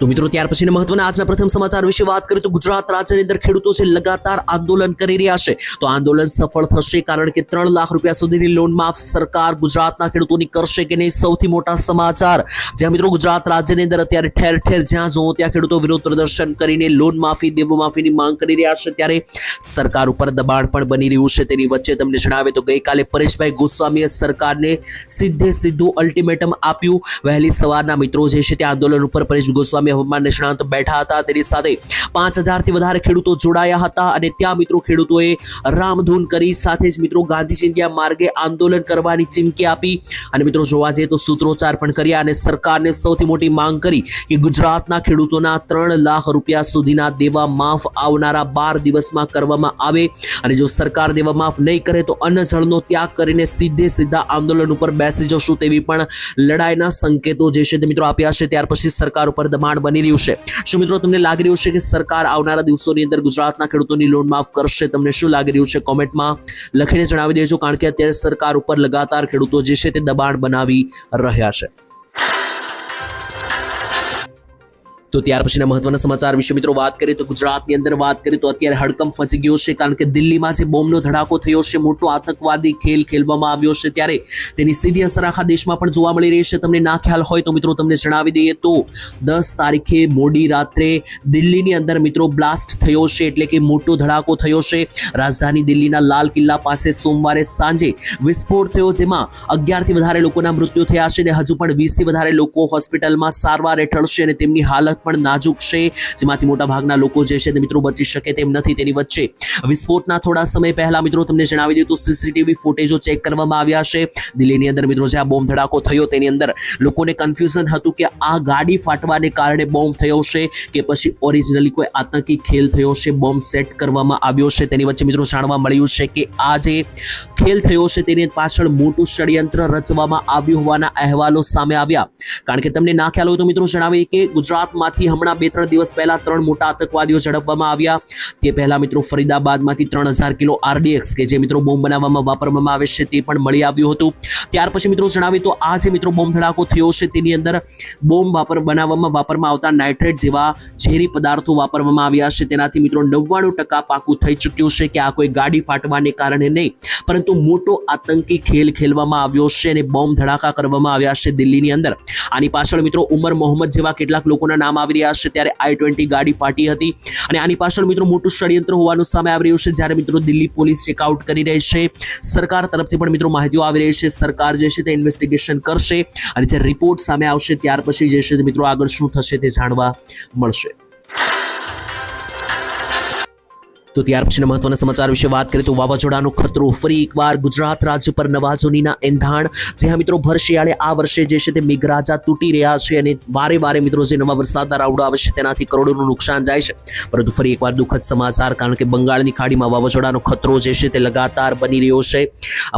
તો મિત્રો, ત્યાર પછીના મહત્વના આજના પ્રથમ સમાચાર વિશે વાત કરીએ તો ગુજરાત રાજ્યની અંદર ખેડૂતો છે લગાતાર આંદોલન કરી રહ્યા છે. તો આંદોલન સફળ થશે કારણ કે ત્રણ લાખ રૂપિયા સુધીની લોન માફ સરકાર ગુજરાતના ખેડૂતોની કરશે કે નહીં, સૌથી મોટા સમાચાર. જ્યાં મિત્રો, ગુજરાત રાજ્યની અંદર અત્યારે ઠેર ઠેર જ્યાં જોવો ત્યાં ખેડૂતો વિરોધ પ્રદર્શન કરીને લોન માફી, દેવો માફીની માંગ કરી રહ્યા છે. ત્યારે સરકાર ઉપર દબાણ પણ બની રહ્યું છે. તેની વચ્ચે તમને જણાવે તો ગઈકાલે પરેશભાઈ ગોસ્વામીએ સરકારને સીધે સીધું અલ્ટિમેટમ આપ્યું. વહેલી સવારના મિત્રો જે છે તે આંદોલન ઉપર પરેશ ગોસ્વામી હવામાન નિષ્ણાંત બેઠા હતા. તેની સાથે પાંચ હજારથી વધારે ખેડૂતો જોડાયા હતા અને ત્યાં મિત્રો ખેડૂતોએ રામધૂન કરી. સાથે જ મિત્રો ગાંધી ચિંધ્યા માર્ગે આંદોલન કરવાની ચીમકી આપી. અને મિત્રો જોવા જઈએ તો સૂત્રોચ્ચાર પણ કર્યા અને સરકારને સૌથી મોટી માંગ કરી કે ગુજરાતના ખેડૂતોના ત્રણ લાખ રૂપિયા સુધીના દેવા માફ આવનારા બાર દિવસમાં કરવામાં આવે અને જો સરકાર દેવા માફ નહીં કરે તો અન્ન જળનો ત્યાગ કરીને સીધે સીધા આંદોલન ઉપર બેસી જશું તેવી પણ લડાઈના સંકેતો જે છે તે મિત્રો આપ્યા છે. ત્યાર પછી સરકાર ઉપર દબાણ બની રહ્યું છે. શું મિત્રો તમને લાગી રહ્યું છે કે સરકાર આવનારા દિવસોની અંદર ગુજરાતના ખેડૂતોની લોન માફ કરશે? તમને શું લાગી રહ્યું છે? કોમેન્ટમાં લખીને જણાવી દેજો, કારણ કે અત્યારે સરકાર ઉપર લગાતાર ખેડૂતો જે છે તે દબાણ બનાવી રહ્યા છે. તો ત્યાર પછીના મહત્વના સમાચાર વિશે મિત્રો વાત કરીએ તો ગુજરાતની અંદર વાત કરીએ તો અત્યારે હડકંપ મચી ગયો છે કારણ કે દિલ્હીમાં જે બોમ્બનો ધડાકો થયો છે, મોટો આતંકવાદી ખેલ ખેલવામાં આવ્યો છે ત્યારે તેની સીધી અસર આખા દેશમાં પણ જોવા મળી રહી છે. તમને ના ખ્યાલ હોય તો મિત્રો તમને જણાવી દઈએ તો દસ તારીખે મોડી રાત્રે દિલ્હીની અંદર મિત્રો બ્લાસ્ટ થયો છે એટલે કે મોટો ધડાકો થયો છે. રાજધાની દિલ્હીના લાલ કિલ્લા પાસે સોમવારે સાંજે વિસ્ફોટ થયો જેમાં અગિયારથી વધારે લોકોના મૃત્યુ થયા છે અને હજુ પણ વીસથી વધારે લોકો હોસ્પિટલમાં સારવાર હેઠળ છે અને તેમની હાલત પણ નાજુક છે. જેમાંથી મોટા ભાગના લોકો જે છે તે મિત્રો બચી શકે તેમ નથી તેની વચ્ચે. વિસ્ફોટના થોડા સમય પહેલા મિત્રો તમને જણાવી દીધું સીસીટીવી ફૂટેજો ચેક કરવામાં આવ્યા છે. દિલ્હીની અંદર મિત્રો જે આ બોમ્બ ધડાકો થયો તેની અંદર લોકોને કન્ફ્યુઝન હતું કે આ ગાડી ફાટવાને કારણે બોમ્બ થયો છે કે પછી ઓરિજિનલી કોઈ આતંકી ખેલ થયો છે, બોમ્બ સેટ કરવામાં આવ્યો છે. તેની વચ્ચે મિત્રો જાણવા મળ્યું છે કે આ જે ખેલ થયો છે તેની પાછળ મોટું ષડયંત્ર રચવામાં આવ્યું હોવાના અહેવાલો સામે આવ્યા. કારણ કે તમને ના ખ્યાલ હોય તો મિત્રો જણાવીએ કે ગુજરાતમાંથી હમણાં બે ત્રણ દિવસ પહેલા ત્રણ મોટા આતંકવાદીઓ ઝડપવામાં આવ્યા. તે પહેલા મિત્રો ફરીદાબાદમાંથી ત્રણ હજાર કિલો આરડીએક્સ કે જે મિત્રો બોમ્બ બનાવવામાં વાપરવામાં આવે છે તે પણ મળી આવ્યું હતું. ત્યાર પછી મિત્રો જણાવીએ તો આ જે મિત્રો બોમ્બ ધડાકો થયો છે તેની અંદર બોમ્બ વાપર, બનાવવામાં વાપરવામાં આવતા નાઇટ્રેટ જેવા ઝેરી પદાર્થો વાપરવામાં આવ્યા છે. તેનાથી મિત્રો નવ્વાણું ટકા પાકું થઈ ચૂક્યું છે કે આ કોઈ ગાડી ફાટવાને કારણે નહીં. પરંતુ મોટો આતંકી ખેલ ખેલવામાં આવ્યો છે અને બોમ્બ ધડાકા કરવામાં આવ્યા છે દિલ્હીની અંદર. આની પાછળ મિત્રો ઉમર મોહમ્મદ જેવા કેટલાક લોકોના નામ આવી રહ્યા છે ત્યારે આઈ ટ્વેન્ટી ગાડી ફાટી હતી અને આની પાછળ મિત્રો મોટું ષડયંત્ર હોવાનું સામે આવી રહ્યું છે. જ્યારે મિત્રો દિલ્હી પોલીસ ચેકઆઉટ કરી રહી છે, સરકાર તરફથી પણ મિત્રો માહિતીઓ આવી રહી છે. સરકાર જે છે તે ઇન્વેસ્ટિગેશન કરશે અને જે રિપોર્ટ સામે આવશે ત્યાર પછી જે છે તે મિત્રો આગળ શું થશે તે જાણવા મળશે. તો ત્યાર પછીના મહત્વના સમાચાર વિશે વાત કરીએ તો વાવાઝોડાનો ખતરો. ફરી એકવાર ગુજરાત રાજ્ય પર નવાજોનીના એંધાણ. જે હા મિત્રો ભર શિયાળે આ વર્ષે જે છે તે મેઘરાજા તૂટી રહ્યા છે અને વારે વારે મિત્રો જે નવા વરસાદના રાઉડો આવશે તેનાથી કરોડોનું નુકસાન જાય છે. પરંતુ ફરી એકવાર દુઃખદ સમાચાર, કારણ કે બંગાળની ખાડીમાં વાવાઝોડાનો ખતરો જે છે તે લગાતાર બની રહ્યો છે.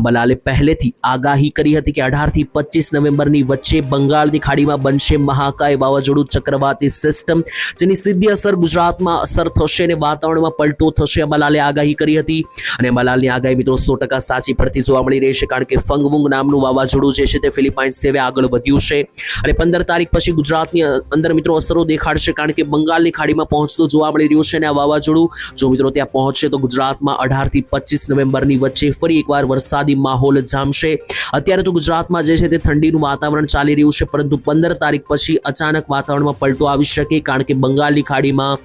અબલાલે પહેલેથી આગાહી કરી હતી કે અઢારથી પચીસ નવેમ્બરની વચ્ચે બંગાળની ખાડીમાં બનશે મહાકાય વાવાઝોડું ચક્રવાતી સિસ્ટમ, જેની સીધી અસર ગુજરાતમાં અસર થશે અને વાતાવરણમાં પલટો થશે. થશે અંબાલાલે આગાહી કરી હતી અને અંબાલાલની આગાહી મિત્રો સો ટકા સાચી પડતી જોવા મળી રહી છે કારણ કે ફંગવુંગ નામનું વાવાઝોડું જે છે તે ફિલિપાઇન્સ સેવે આગળ વધ્યું છે અને પંદર તારીખ પછી ગુજરાતની અંદર મિત્રો અસરો દેખાડશે કારણ કે બંગાળની ખાડીમાં પહોંચતું જોવા મળી રહ્યું છે અને આ વાવાઝોડું જો મિત્રો ત્યાં પહોંચશે તો ગુજરાતમાં અઢારથી પચીસ નવેમ્બરની વચ્ચે ફરી એકવાર વરસાદી માહોલ જામશે. અત્યારે તો ગુજરાતમાં જે છે તે ઠંડીનું વાતાવરણ ચાલી રહ્યું છે, પરંતુ પંદર તારીખ પછી અચાનક વાતાવરણમાં પલટો આવી શકે કારણ કે બંગાળની ખાડીમાં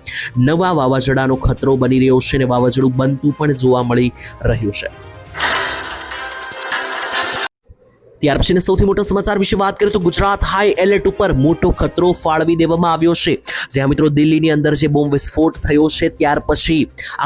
નવા વાવાઝોડાનો ખતરો બની રહ્યો છે. અને વાવાઝોડું બનતું પણ જોવા મળી રહ્યું છે. ત્યાર પછીના સૌથી મોટા સમાચાર વિશે વાત કરીએ તો ગુજરાત હાઈ એલર્ટ ઉપર મોટો ખતરો ફાળવી દેવામાં આવ્યો છે. જ્યાં મિત્રો દિલ્હીની અંદર જે બોમ્બ વિસ્ફોટ થયો છે, ત્યાર પછી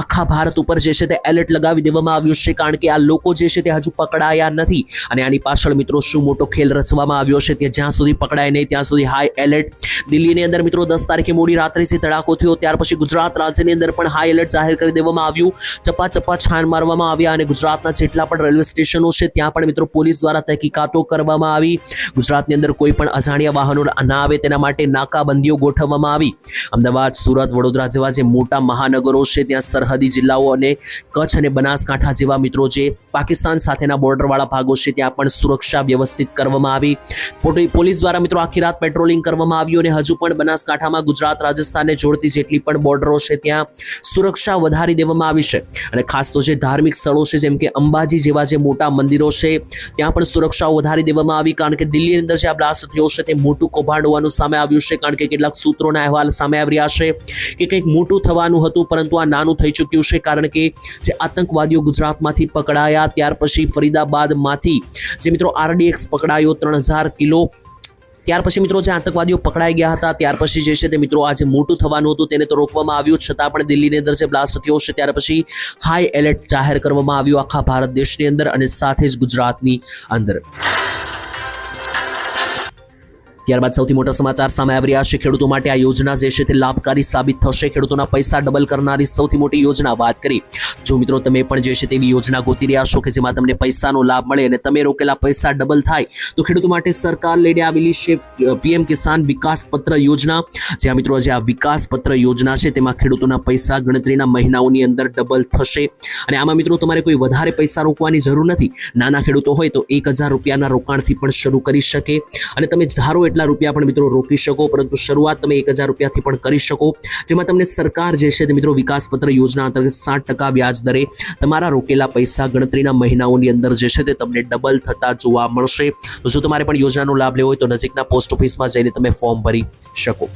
આખા ભારત ઉપર જે છે તે એલર્ટ લગાવી દેવામાં આવ્યું છે, કારણ કે આ લોકો જે છે તે હજુ પકડાયા નથી. અને આની પાછળ મિત્રો શું મોટો ખેલ રચવામાં આવ્યો છે તે જ્યાં સુધી પકડાય નહીં, ત્યાં સુધી હાઈ એલર્ટ દિલ્હીની અંદર મિત્રો દસ તારીખે મોડી રાત્રેથી ધડાકો થયો, ત્યાર પછી ગુજરાત રાજ્યની અંદર પણ હાઈ એલર્ટ જાહેર કરી દેવામાં આવ્યું. ચપા ચપા છાણ મારવામાં આવ્યા અને ગુજરાતના જેટલા પણ રેલવે સ્ટેશનો છે, ત્યાં પણ મિત્રો પોલીસ દ્વારા તહેકીકાત વાતો કરવામાં આવી. ગુજરાતની અંદર કોઈ પણ અજાણ્યા વાહનો ના આવે તેના માટે નાકાબંધીઓ ગોઠવવામાં આવી. અમદાવાદ, સુરત, વડોદરા જેવા જે મોટા મહાનગરો છે, ત્યાં સરહદી જિલ્લાઓ અને કચ્છ અને બનાસકાંઠા જેવા મિત્રો જે પાકિસ્તાન સાથેના બોર્ડરવાળા ભાગો છે, ત્યાં પણ સુરક્ષા વ્યવસ્થિત કરવામાં આવી. પોલીસ દ્વારા મિત્રો આખી રાત પેટ્રોલિંગ કરવામાં આવ્યું અને હજુ પણ બનાસકાંઠામાં ગુજરાત, રાજસ્થાનને જોડતી જેટલી પણ બોર્ડરો છે, ત્યાં સુરક્ષા વધારી દેવામાં આવી છે. અને ખાસ તો જે ધાર્મિક સ્થળો છે, જેમ કે અંબાજી જેવા જે મોટા મંદિરો છે, ત્યાં પણ સુરક્ષા વધારી દેવામાં આવી કારણ કે દિલ્હીની અંદર જે આ બ્લાસ્ટ થયો છે તે મોટું કૌભાંડ હોવાનું સામે આવ્યું છે કારણ કે કેટલાક સૂત્રોના અહેવાલ સામે આવી રહ્યા છે કે કંઈક મોટું થવાનું હતું, પરંતુ આ નાનું થઈ ચૂક્યું છે કારણ કે જે આતંકવાદીઓ ગુજરાતમાંથી પકડાયા, ત્યાર પછી ફરીદાબાદમાંથી જે મિત્રો આરડીએક્સ પકડાયો ત્રણ હજાર કિલો ત્યાર પછી મિત્રો જે આતંકવાદીઓ પકડાઈ ગયા હતા, ત્યાર પછી જે છે તે મિત્રો આજે મોટું થવાનું હતું, તેને તો રોકવામાં આવ્યું છતાં પણ દિલ્હીની અંદર જે બ્લાસ્ટ થયો છે, ત્યાર પછી હાઈ એલર્ટ જાહેર કરવામાં આવ્યું આખા ભારત દેશની અંદર અને સાથે જ ગુજરાતની અંદર. ત્યારબાદ સૌથી મોટા સમાચાર સામે આવી રહ્યા છે. ખેડૂતો માટે આ યોજના જે છે તે લાભકારી સાબિત થશે. ખેડૂતોના પૈસા ડબલ કરનારી સૌથી મોટી યોજના વાત કરી. જો મિત્રો તમે પણ જે છે તેવી યોજના ગોતી રહ્યા છો કે જેમાં તમને પૈસાનો લાભ મળે અને તમે રોકેલા પૈસા ડબલ થાય, તો ખેડૂતો માટે સરકાર લઈને આવેલી છે પીએમ કિસાન વિકાસ પત્ર યોજના. જ્યાં મિત્રો જે આ વિકાસ પત્ર યોજના છે તેમાં ખેડૂતોના પૈસા ગણતરીના મહિનાઓની અંદર ડબલ થશે. અને આમાં મિત્રો તમારે કોઈ વધારે પૈસા રોકવાની જરૂર નથી. નાના ખેડૂતો હોય તો એક હજાર રૂપિયાના રોકાણથી પણ શરૂ કરી શકે. અને તમે ધારો એટલા રૂપિયા પણ મિત્રો રોકી શકો, પરંતુ શરૂઆત તમે એક હજાર રૂપિયાથી પણ કરી શકો. જેમાં તમને સરકાર જે છે તે મિત્રો વિકાસપત્ર યોજના અંતર્ગત સાત ટકા વ્યાજ દરે તમારા રોકેલા પૈસા ગણતરીના મહિનાઓની અંદર જે છે તે તમને ડબલ થતા જોવા મળશે. તો જો તમારે પણ યોજનાનો લાભ લેવો હોય તો નજીકના પોસ્ટ ઓફિસમાં જઈને તમે ફોર્મ ભરી શકો.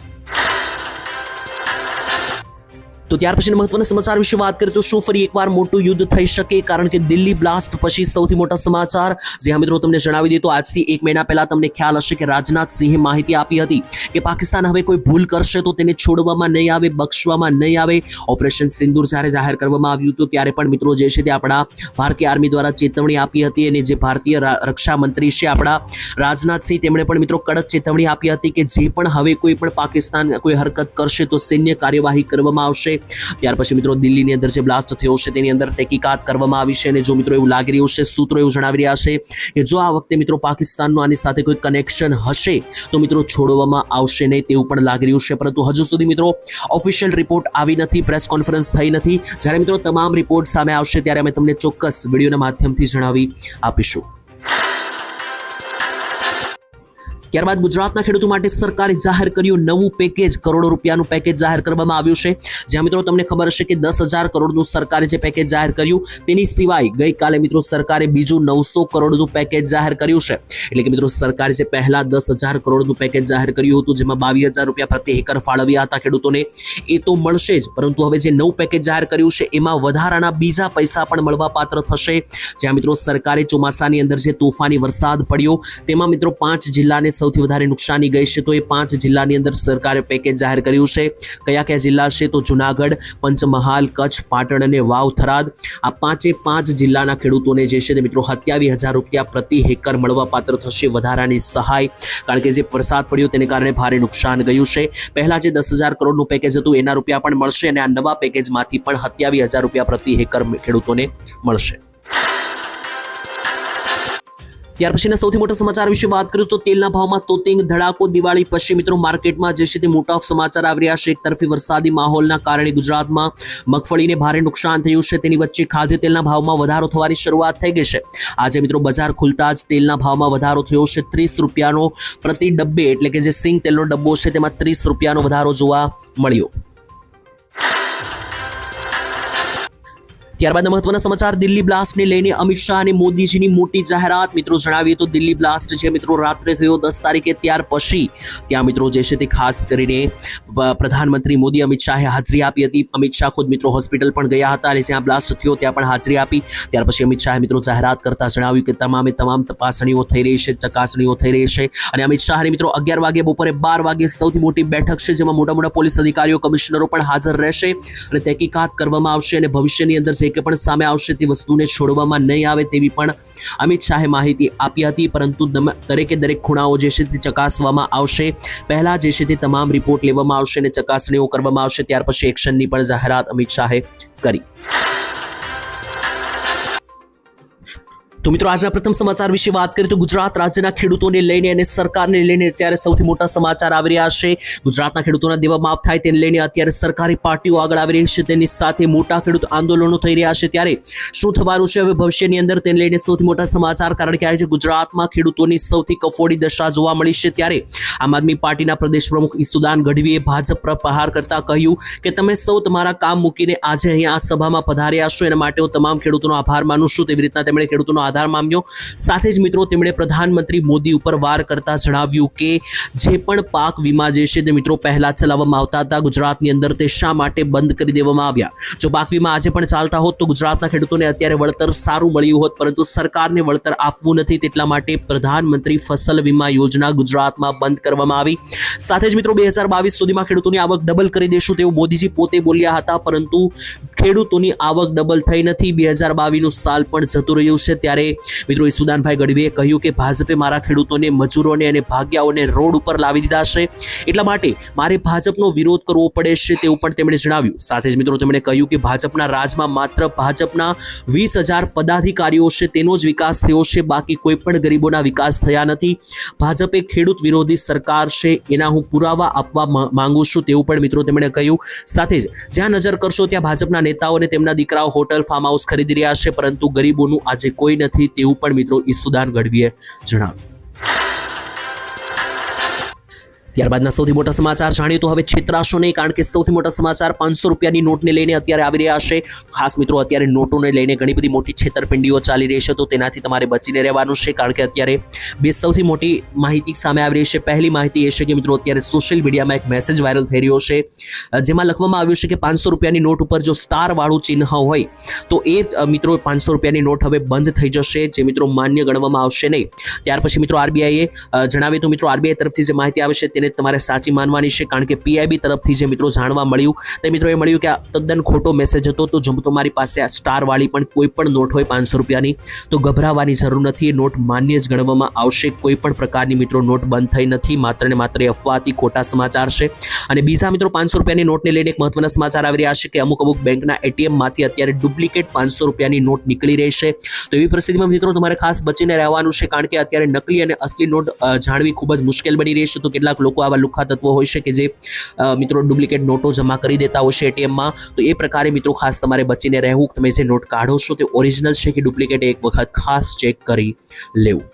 તો ત્યાર પછી મહત્વના સમાચાર વિશે વાત કરીએ તો શું ફરી એકવાર મોટું યુદ્ધ થઈ શકે? કારણ કે દિલ્હી બ્લાસ્ટ પછી સૌથી મોટા સમાચાર જ્યાં મિત્રો તમને જણાવી દઈએ તો આજથી એક મહિના પહેલા તમને ખ્યાલ હશે કે રાજનાથ સિંહે માહિતી આપી હતી કે પાકિસ્તાન હવે કોઈ ભૂલ કરશે તો તેને છોડવામાં નહીં આવે, બક્ષવામાં નહીં આવે. ઓપરેશન સિંદૂર જ્યારે જાહેર કરવામાં આવ્યું હતું ત્યારે પણ મિત્રો જે છે તે આપણા ભારતીય આર્મી દ્વારા ચેતવણી આપી હતી અને જે ભારતીય રક્ષા મંત્રી છે આપણા રાજનાથસિંહ તેમણે પણ મિત્રો કડક ચેતવણી આપી હતી કે જે પણ હવે કોઈ પણ પાકિસ્તાન કોઈ હરકત કરશે તો સૈન્ય કાર્યવાહી કરવામાં આવશે. ત્યાર પછી મિત્રો દિલ્હીની અંદર જે બ્લાસ્ટ થયો છે તેની અંદર તહેકીકાત કરવામાં આવી છે અને જો મિત્રો એવું લાગી રહ્યું છે, સૂત્રો એવું જણાવી રહ્યા છે કે જો આ વખતે મિત્રો પાકિસ્તાનનું આની સાથે કોઈ કનેક્શન હશે, તો મિત્રો છોડવામાં આવશે નહીં તેવું પણ લાગી રહ્યું છે. પરંતુ હજુ સુધી મિત્રો ઓફિશિયલ રિપોર્ટ આવી નથી પ્રેસ કોન્ફરન્સ થઈ નથી. જ્યારે મિત્રો તમામ રિપોર્ટ સામે આવશે ત્યારે અમે તમને ચોક્કસ વિડીયોના માધ્યમથી જણાવી આપીશું. ત્યારબાદ ગુજરાતના ખેડૂતો માટે સરકારે જાહેર કર્યું નવું પેકેજ, કરોડો રૂપિયાનું પેકેજ જાહેર કરવામાં આવ્યું છે. જ્યાં મિત્રો તમને ખબર હશે કે દસ હજાર કરોડનું સરકારે જે પેકેજ જાહેર કર્યું, તેની સિવાય ગઈકાલે મિત્રો સરકારે બીજું નવસો કરોડનું પેકેજ જાહેર કર્યું છે. એટલે કે મિત્રો સરકારે જે પહેલા દસ હજાર કરોડનું પેકેજ જાહેર કર્યું હતું, જેમાં બાવીસ હજાર રૂપિયા પ્રતિ એકર ફાળવ્યા હતા ખેડૂતોને, એ તો મળશે જ. પરંતુ હવે જે નવું પેકેજ જાહેર કર્યું છે, એમાં વધારાના બીજા પૈસા પણ મળવા પાત્ર થશે. જ્યાં મિત્રો સરકારે ચોમાસાની અંદર જે તોફાની વરસાદ પડ્યો, તેમાં મિત્રો પાંચ જિલ્લાને સૌથી વધારે નુકસાની ગઈ છે તો એ પાંચ જિલ્લાની અંદર સરકારે પેકેજ જાહેર કર્યું છે. કયા કયા જિલ્લા છે તો જુનાગઢ, પંચમહાલ, કચ્છ, પાટણ અને વાવ થરાદ. આ પાંચે પાંચ જિલ્લાના ખેડૂતોને જે છે તે મિત્રો સત્યાવીસ હજાર રૂપિયા પ્રતિ હેક્ટર મળવા પાત્ર થશે વધારાની સહાય. કારણ કે જે વરસાદ પડ્યો તેને કારણે ભારે નુકસાન ગયું છે. પહેલાં જે દસ હજાર કરોડનું પેકેજ હતું એના રૂપિયા પણ મળશે અને આ નવા પેકેજમાંથી પણ સત્યાવીસ હજાર રૂપિયા પ્રતિ હેક્ટર ખેડૂતોને મળશે. ત્યાર પછીના સૌથી મોટા સમાચાર વિશે વાત કરું તો તેલના ભાવમાં તોતિંગ, ધડાકો, દિવાળી, પછી મિત્રો માર્કેટમાં જે છે તે મોટા સમાચાર આવી રહ્યા છે. એક તરફી વરસાદી માહોલના કારણે ગુજરાતમાં મગફળીને ભારે નુકસાન થયું છે. તેની વચ્ચે ખાદ્ય તેલના ભાવમાં વધારો થવાની શરૂઆત થઈ ગઈ છે. આજે મિત્રો બજાર ખુલતા જ તેલના ભાવમાં વધારો થયો છે. ત્રીસ રૂપિયાનો પ્રતિ ડબ્બે, એટલે કે જે સિંગ તેલનો ડબ્બો છે, તેમાં ત્રીસ રૂપિયાનો વધારો જોવા મળ્યો. ત્યારબાદ મહત્વના સમાચાર. દિલ્હી બ્લાસ્ટને લઈને અમિત શાહ અને મોદીજીની મોટી જાહેરાત. મિત્રો, જણાવીએ તો દિલ્હી બ્લાસ્ટ જે મિત્રો રાત્રે થયો દસ તારીખે, ત્યાર પછી ત્યાં મિત્રો જે છે તે ખાસ કરીને પ્રધાનમંત્રી મોદી અમિત શાહે હાજરી આપી હતી. અમિત શાહ ખુદ મિત્રો હોસ્પિટલ પણ ગયા હતા અને જ્યાં બ્લાસ્ટ થયો ત્યાં પણ હાજરી આપી. ત્યાર પછી અમિત શાહે મિત્રો જાહેરાત કરતા જણાવ્યું કે તમામે તમામ તપાસણીઓ થઈ રહી છે, ચકાસણીઓ થઈ રહી છે અને અમિત શાહને મિત્રો અગિયાર વાગે બપોરે બાર વાગે સૌથી મોટી બેઠક છે, જેમાં મોટા મોટા પોલીસ અધિકારીઓ, કમિશનરો પણ હાજર રહેશે અને તહેકીકાત કરવામાં આવશે અને ભવિષ્યની અંદર જે કે પણ સામે આવશે તે વસ્તુને છોડવામાં નહીં આવે તેવી પણ અમિત શાહે માહિતી આપી હતી, પરંતુ દરેકે દરેક ખૂણાઓ જે છે તે ચકાસવામાં આવશે. પહેલા જે છે તે તમામ રિપોર્ટ લેવામાં આવશે અને ચકાસણીઓ કરવામાં આવશે, ત્યાર પછી એક્શનની પણ જાહેરાત અમિત શાહે કરી. તો મિત્રો આજના પ્રથમ સમાચાર વિશે વાત કરીએ તો ગુજરાત રાજ્યના ખેડૂતોને લઈને અને સરકારને લઈને અત્યારે સૌથી મોટા સમાચાર આવી રહ્યા છે. ગુજરાતના ખેડૂતોના દેવા માફ થાય તેને લઈને અત્યારે સરકારી પાર્ટીઓ આગળ આવી રહી છે. તેની સાથે મોટા ખેડૂત આંદોલનો થઈ રહ્યા છે. ત્યારે શું થવાનું છે? હવે ભવિષ્યની અંદર તેને લઈને સૌથી મોટા સમાચાર, કારણ કે આજે ગુજરાતમાં ખેડૂતોની સૌથી કફોડી દશા જોવા મળી છે. ત્યારે આમ આદમી પાર્ટીના પ્રદેશ પ્રમુખ ઈસુદાન ગઢવીએ ભાજપ પર પ્રહાર કરતા કહ્યું કે, તમે સૌ તમારા કામ મૂકીને આજે અહીંયા આ સભામાં પધાર્યા છો. એના માટે હું તમામ ખેડૂતોનો આભાર માનું છું. તેવી રીતના તેમણે ખેડૂતોનો આધાર માન્યો. સાથે જ મિત્રો તેમણે પ્રધાનમંત્રી મોદી ઉપર વાર કરતા જણાવ્યું કે જે પણ પાક વીમા જે છે તે મિત્રો પહેલા ચલાવવામાં આવતા હતા. ગુજરાતની અંદર તે શા માટે બંધ કરી દેવામાં આવ્યા? જો પાક વીમા આજે પણ ચાલતા હોત તો ગુજરાતના ખેડૂતોને અત્યારે વળતર સારું મળ્યું હોત, પરંતુ સરકારને વળતર આપવું નથી. તેટલા માટે પ્રધાનમંત્રી ફસલ વીમા યોજના ગુજરાતમાં બંધ કરવામાં આવી. સાથે જ મિત્રો બે હજાર બાવીસ સુધીમાં ખેડૂતોની આવક ડબલ કરી દેશું તેવું મોદીજી પોતે બોલ્યા હતા, પરંતુ ખેડૂતોની આવક ડબલ થઈ નથી. બે હજાર બાવીસનું સાલ પણ જતું રહ્યું છે. ત્યારે મિત્રો ઈસુદાનભાઈ ગઢવીએ કહ્યું કે ભાજપે મારા ખેડૂતોને, મજૂરોને અને ભાગ્યાઓને રોડ ઉપર લાવી દીધા છે. એટલા માટે મારે ભાજપનો વિરોધ કરવો પડે છે તેવું પણ તેમણે જણાવ્યું. સાથે જ મિત્રો તેમણે કહ્યું કે ભાજપના રાજમાં માત્ર ભાજપના વીસ હજાર પદાધિકારીઓ છે, તેનો જ વિકાસ થયો છે. બાકી કોઈ પણ ગરીબોના વિકાસ થયા નથી. ભાજપે ખેડૂત વિરોધી સરકાર છે, એના હું પુરાવા આપવા માંગુ છું તેવું પણ મિત્રો તેમણે કહ્યું. સાથે જ જ્યાં નજર કરશો ત્યાં ભાજપના નેતાઓ અને તેમના દીકરાઓ હોટલ ફાર્મ હાઉસ ખરીદી રહ્યા છે, પરંતુ ગરીબોનું આજે કોઈ નથી તેવું પણ મિત્રો ઈસુદાન ગઢવીએ જણાવ્યું. ત્યારબાદના સૌથી મોટા સમાચાર જાણીએ તો હવે છેતરાશો નહીં કારણ કે સૌથી મોટા સમાચાર પાંચસો રૂપિયાની નોટને લઈને અત્યારે આવી રહ્યા છે. ખાસ મિત્રો, અત્યારે નોટોને લઈને ઘણી બધી મોટી છેતરપિંડીઓ ચાલી રહી છે, તો તેનાથી તમારે બચીને રહેવાનું છે, કારણ કે અત્યારે બે સૌથી મોટી માહિતી સામે આવી રહી છે. પહેલી માહિતી એ છે કે મિત્રો, અત્યારે સોશિયલ મીડિયામાં એક મેસેજ વાયરલ થઈ રહ્યો છે, જેમાં લખવામાં આવ્યું છે કે પાંચસો રૂપિયાની નોટ ઉપર જો સ્ટારવાળું ચિહ્ન હોય, તો એ મિત્રો, પાંચસો રૂપિયાની નોટ હવે બંધ થઈ જશે, જે મિત્રો માન્ય ગણવામાં આવશે નહીં. ત્યાર પછી મિત્રો, આરબીઆઈએ જણાવ્યું તો મિત્રો, આરબીઆઈ તરફથી જે માહિતી આવે છે તેને તમારે સાચી માનવાની છે, કારણ કે પીઆઈબી તરફથી જે મિત્રો જાણવા મળ્યું, તે મિત્રો એ મળ્યું કે આ તદ્દન ખોટો મેસેજ હતો. તો જમ તમારી પાસે આ સ્ટાર વાળી પણ કોઈ પણ નોટ હોય પાંચસો રૂપિયાની, તો ગભરાવાની જરૂર નથી. એ નોટ માન્ય જ ગણવામાં આવશે. કોઈ પણ પ્રકારની મિત્રો નોટ બંધ થઈ નથી. માત્ર ને માત્ર એ અફવાથી ખોટા સમાચાર છે. અને બીજા મિત્રો પાંચસો રૂપિયાની નોટને લઈને એક મહત્વના સમાચાર આવી રહ્યા છે કે અમુક અમુક બેંકના એટીએમમાંથી અત્યારે ડુપ્લિકેટ પાંચસો રૂપિયાની નોટ નીકળી રહી છે. તો એવી પરિસ્થિતિમાં મિત્રો તમારે ખાસ બચીને રહેવાનું છે, કારણ કે અત્યારે નકલી અને અસલી નોટ જાણવી ખૂબ જ મુશ્કેલ બની રહી છે. તો કેટલાક લોકો આવા લુખા તત્વો હોય છે કે જે મિત્રો ડુપ્લિકેટ નોટો જમા કરી દેતા હોય છે એટીએમમાં, તો એ પ્રકારે મિત્રો ખાસ તમારે બચીને રહેવું. તમે જે નોટ કાઢો છો તે ઓરિજિનલ છે કે ડુપ્લિકેટ એક વખત ખાસ ચેક કરી લેવું.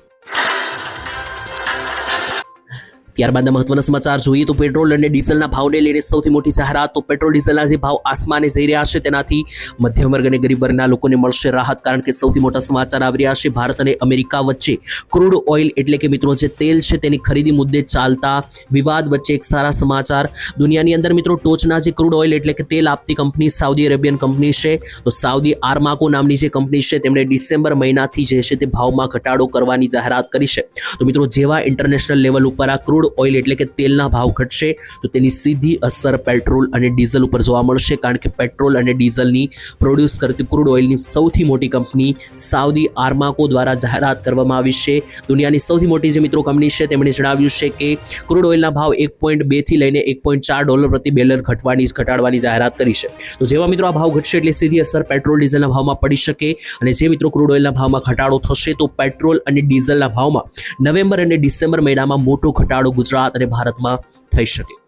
ત્યારબાદના મહત્વના સમાચાર જોઈએ તો પેટ્રોલ અને ડીઝલના ભાવને લઈને સૌથી મોટી જાહેરાત તો પેટ્રોલ ડીઝલના જે ભાવ આસમાને જઈ રહ્યા છે, તેનાથી મધ્યમ વર્ગ અને ગરીબ વર્ગના લોકોને મળશે રાહત કારણ કે સૌથી મોટા સમાચાર આવી રહ્યા છે, ભારત અને અમેરિકા વચ્ચે ક્રૂડ ઓઇલ એટલે કે મિત્રો જે તેલ છે તેની ખરીદી મુદ્દે ચાલતા વિવાદ વચ્ચે એક સારા સમાચાર. દુનિયાની અંદર મિત્રો ટોચના જે ક્રૂડ ઓઇલ એટલે કે તેલ આપતી કંપની સાઉદી અરેબિયન કંપની છે, તો સાઉદી આર્માકો નામની જે કંપની છે તેમણે ડિસેમ્બર મહિનાથી જે છે તે ભાવમાં ઘટાડો કરવાની જાહેરાત કરી છે. તો મિત્રો જેવા ઇન્ટરનેશનલ લેવલ ઉપર આ ક્રૂડ ઓઇલ એટલે કે તેલના ભાવ ઘટશે, તો તેની સીધી અસર પેટ્રોલ અને ડીઝલ ઉપર જોવા મળશે, કારણ કે પેટ્રોલ અને ડીઝલની પ્રોડ્યુસ કરતી ક્રૂડ ઓઇલની સૌથી મોટી કંપની સાઉદી આર્માકો દ્વારા જાહેરાત કરવામાં આવી છે. દુનિયાની સૌથી મોટી જે મિત્રો કંપની છે, તેમણે જણાવ્યું છે કે ક્રૂડ ઓઇલના ભાવ એક પોઈન્ટ બેથી લઈને એક પોઈન્ટ ચાર ડોલર પ્રતિ બેલર ઘટવાની, ઘટાડવાની જાહેરાત કરી છે. તો જેવા મિત્રો આ ભાવ ઘટશે એટલે સીધી અસર પેટ્રોલ, ડીઝલના ભાવમાં પડી શકે અને જે મિત્રો ક્રૂડ ઓઇલના ભાવમાં ઘટાડો થશે, તો પેટ્રોલ અને ડીઝલના ભાવમાં નવેમ્બર અને ડિસેમ્બર મહિનામાં મોટો ઘટાડો ગુજરાત અને ભારતમાં થઈ શકે.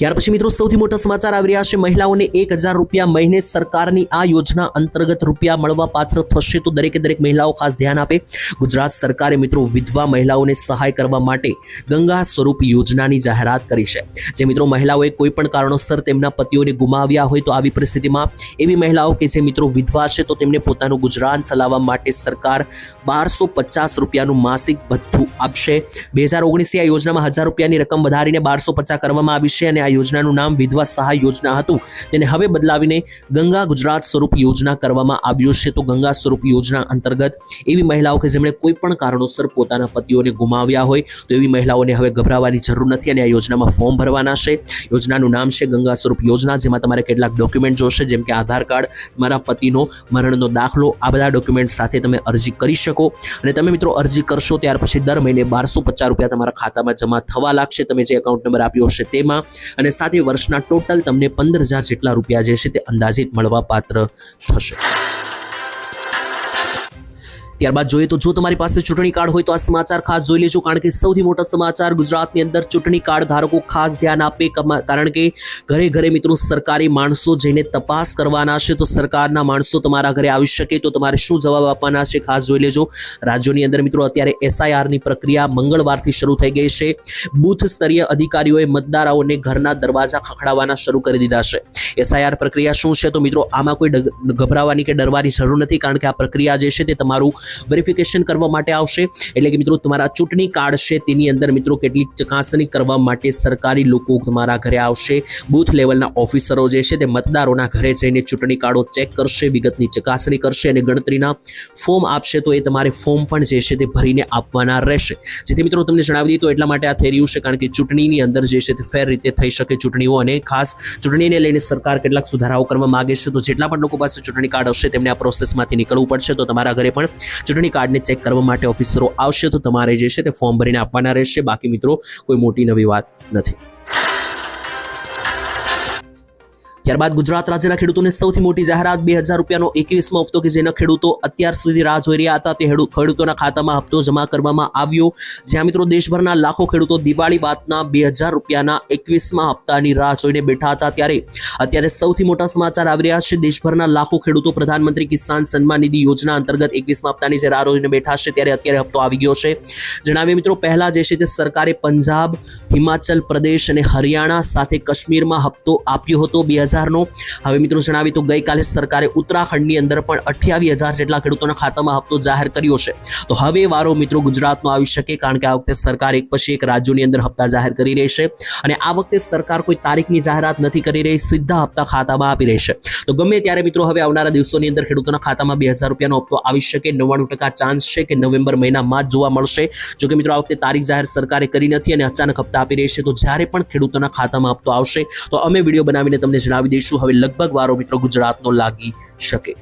ત્યાર પછી મિત્રો સૌથી મોટા સમાચાર આવી રહ્યા છે. મહિલાઓને એક હજાર રૂપિયા મહિને સરકારની આ યોજના અંતર્ગત રૂપિયા મળવા પાત્ર થશે તો દરેકે દરેક મહિલાઓ ખાસ ધ્યાન આપે. ગુજરાત સરકારે મિત્રો વિધવા મહિલાઓને સહાય કરવા માટે ગંગા સ્વરૂપ યોજનાની જાહેરાત કરી છે. જે મિત્રો મહિલાઓએ કોઈ પણ કારણોસર તેમના પતિઓને ગુમાવ્યા હોય તો આવી પરિસ્થિતિમાં એવી મહિલાઓ કે જે મિત્રો વિધવા છે તો તેમને પોતાનું ગુજરાન ચલાવવા માટે સરકાર બારસો પચાસ રૂપિયાનું માસિક ભથ્થું આપશે. બે હજાર ઓગણીસથી આ યોજનામાં હજાર રૂપિયાની રકમ વધારીને બારસો પચાસ કરવામાં આવી છે અને આ યોજનાનું નામ વિધવા સહાય યોજના હતું. તેને હવે બદલાવીને ગંગા ગુજરાત સ્વરૂપ યોજના કરવામાં આવ્યું છે. તો ગંગા સ્વરૂપ યોજના અંતર્ગત એવી મહિલાઓ કે જેમણે કોઈ પણ કારણોસર પોતાના પતિઓને ગુમાવ્યા હોય, તો એવી મહિલાઓને હવે ગભરાવાની જરૂર નથી અને આ યોજનામાં ફોર્મ ભરવાના છે. યોજનાનું નામ છે ગંગા સ્વરૂપ યોજના, જેમાં તમારે કેટલાક ડોક્યુમેન્ટ જોશે, જેમ કે આધાર કાર્ડ, તમારા પતિનો મરણનો દાખલો, આ બધા ડોક્યુમેન્ટ સાથે તમે અરજી કરી શકો. અને તમે મિત્રો અરજી કરશો ત્યાર પછી દર મહિને બારસો પચાસ રૂપિયા તમારા ખાતામાં જમા થવા લાગશે. તમે જે એકાઉન્ટ નંબર આપ્યો હશે તેમાં અને સાથે વર્ષના ટોટલ તમને પંદર હજાર જેટલા રૂપિયા જે છે તે અંદાજિત મળવા પાત્ર થશે. ત્યારબાદ જોઈએ તો જો તમારી પાસે ચૂંટણી કાર્ડ હોય તો આ સમાચાર ખાસ જોઈ લેજો, કારણ કે સૌથી મોટા સમાચાર ગુજરાતની અંદર ચૂંટણી કાર્ડ ધારકો ખાસ ધ્યાન આપે કારણ કે ઘરે ઘરે મિત્રો સરકારી માણસો જઈને તપાસ કરવાના છે, તો સરકારના માણસો તમારા ઘરે આવી શકે તો તમારે શું જવાબ આપવાના છે ખાસ જોઈ લેજો. રાજ્યોની અંદર મિત્રો અત્યારે એસઆઈઆરની પ્રક્રિયા મંગળવારથી શરૂ થઈ ગઈ છે. બૂથ સ્તરીય અધિકારીઓએ મતદારાઓને ઘરના દરવાજા ખખડાવવાના શરૂ કરી દીધા છે. એસઆઈઆર પ્રક્રિયા શું છે તો મિત્રો આમાં કોઈ ગભરાવાની કે ડરવાની જરૂર નથી, કારણ કે આ પ્રક્રિયા જે છે તે તમારું વેરિફિકેશન કરવા માટે આવશે. એટલે કે મિત્રો, તમારા ચૂંટણી કાર્ડ છે, તેની અંદર મિત્રો કેટલીક ચકાસણી કરવા માટે સરકારી લોકો તમારા ઘરે આવશે. બૂથ લેવલના ઓફિસરો જે છે, તે મતદારોના ઘરે જઈને ચૂંટણી કાર્ડો ચેક કરશે, વિગતની ચકાસણી કરશે અને ગણતરીના ફોર્મ આપશે. તો એ તમારે ફોર્મ પણ જે છે, તે ભરીને આપવાના રહેશે. જેથી મિત્રો, તમને જણાવી દીધું એટલા માટે આ થઈ રહ્યું છે, કારણ કે ચૂંટણીની અંદર જે છે, તે ફેર રીતે થઈ શકે ચૂંટણીઓ અને ખાસ ચૂંટણીને લઈને સરકાર કેટલાક સુધારાઓ કરવા માગે છે. તો જેટલા પણ લોકો પાસે ચૂંટણી કાર્ડ હશે, તેમને આ પ્રોસેસમાંથી નીકળવું પડશે. તો તમારા ઘરે પણ ચૂંટણી કાર્ડને ચેક કરવા માટે ઓફિસરો આવશે તો તમારે જે છે તે ફોર્મ ભરીને આપવાના રહેશે. બાકી મિત્રો, કોઈ મોટી નવી વાત નથી. ત્યારબાદ ગુજરાત રાજ્યના ખેડૂતોને સૌથી મોટી જાહેરાત બે હજાર રૂપિયાનો એકવીસમો હપ્તો કે જેના ખેડૂતો અત્યાર સુધી રાહ જોઈ રહ્યા હતા, તે ખેડૂતોના ખાતામાં હપ્તો જમા કરવામાં આવ્યો. જ્યાં મિત્રો દેશભરના લાખો ખેડૂતો દિવાળી બાદના બે હજાર રૂપિયાના એકવીસમાં હપ્તાની રાહ જોઈને બેઠા હતા ત્યારે અત્યારે સૌથી મોટા સમાચાર આવી રહ્યા છે. દેશભરના લાખો ખેડૂતો પ્રધાનમંત્રી કિસાન સન્માન નિધિ યોજના અંતર્ગત એકવીસમાં હપ્તાની જે રાહ જોઈને બેઠા છે, ત્યારે અત્યારે હપ્તો આવી ગયો છે. જણાવીએ મિત્રો, પહેલા જે છે તે સરકારે પંજાબ, હિમાચલ પ્રદેશ અને હરિયાણા સાથે કાશ્મીરમાં હપ્તો આપ્યો હતો. બે હજારનો. હવે મિત્રો જણાવી તો ગઈકાલે સરકારે ઉત્તરાખંડની અંદર પણ અઠ્યાવીસ હજાર જેટલા ખેડૂતોના ખાતામાં હપ્તો જાહેર કર્યો છે. તો હવે વારો મિત્રો ગુજરાતનો આવી શકે કારણ કે આ વખતે સરકાર એક પછી એક રાજ્યોની અંદર હપ્તા જાહેર કરી રહી છે અને આ વખતે સરકાર કોઈ તારીખની જાહેરાત નથી કરી રહી, સીધા હપ્તા ખાતામાં આપી રહી છે. તો ગમે ત્યારે મિત્રો હવે આવનારા દિવસોની અંદર ખેડૂતોના ખાતામાં બે હજાર રૂપિયાનો હપ્તો આવી શકે, નવ્વાણું ટકા ચાન્સ છે કે નવેમ્બર મહિનામાં જ જોવા મળશે. જો કે મિત્રો આ વખતે તારીખ જાહેર સરકારે કરી નથી અને અચાનક હપ્તા આપી રહી છે, તો જ્યારે પણ ખેડૂતોના ખાતામાં હપ્તો આવશે, તો અમે વીડિયો બનાવીને તમને જણાવી દઈશું હવે લગભગ વારો મિત્રો ગુજરાતનો લાગી શકે.